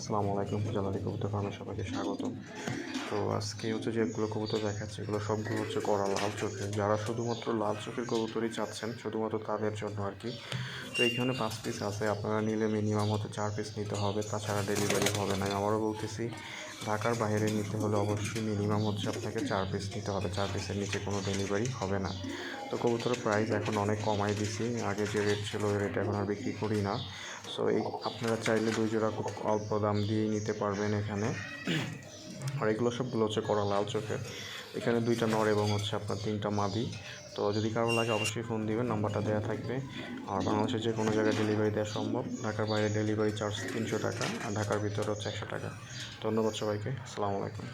আসসালামু আলাইকুম, জালালি কবুতর ফার্মে সবাইকে স্বাগত। তো আজকে হচ্ছে যেগুলো কবুতর দেখাচ্ছে, এগুলো সবগুলো হচ্ছে করা লাল চোখের। যারা শুধুমাত্র লাল চোখের কবুতরই চাচ্ছেন, শুধুমাত্র তাদের জন্য আর কি। তো এইখানে পাঁচ পিস আছে, আপনারা নিলে মিনিমাম হচ্ছে চার পিস নিতে হবে, তাছাড়া ডেলিভারি হবে না। আমারও বলতেছি ঢাকার বাইরে নিতে হলে অবশ্যই মিনিমাম হচ্ছে আপনাকে চার পিস নিতে হবে। চার পিসের নিচে কোনো ডেলিভারি হবে না। তো কবুতরের প্রাইস এখন অনেক কমাই দিছি। আগে যে রেট ছিল, ওই রেট এখন আর বিক্রি করি না। সো এই আপনারা চাইলে দুই জোড়া খুব অল্প দাম দিয়েই নিতে পারবেন এখানে। আর এগুলো সবগুলো হচ্ছে করা লাল চোখের। এখানে দুইটা নর এবং হচ্ছে আপনার তিনটা মাদি। তো যদি কারও লাগে অবশ্যই ফোন দিবেন, নাম্বারটা দেওয়া থাকবে। আর বাংলাদেশের যে কোনো জায়গায় ডেলিভারি দেওয়া সম্ভব। ঢাকার বাইরে ডেলিভারি চার্জ তিনশো টাকা আর ঢাকার ভিতরে হচ্ছে একশো টাকা। ধন্যবাদ সবাইকে। আসসালামু আলাইকুম।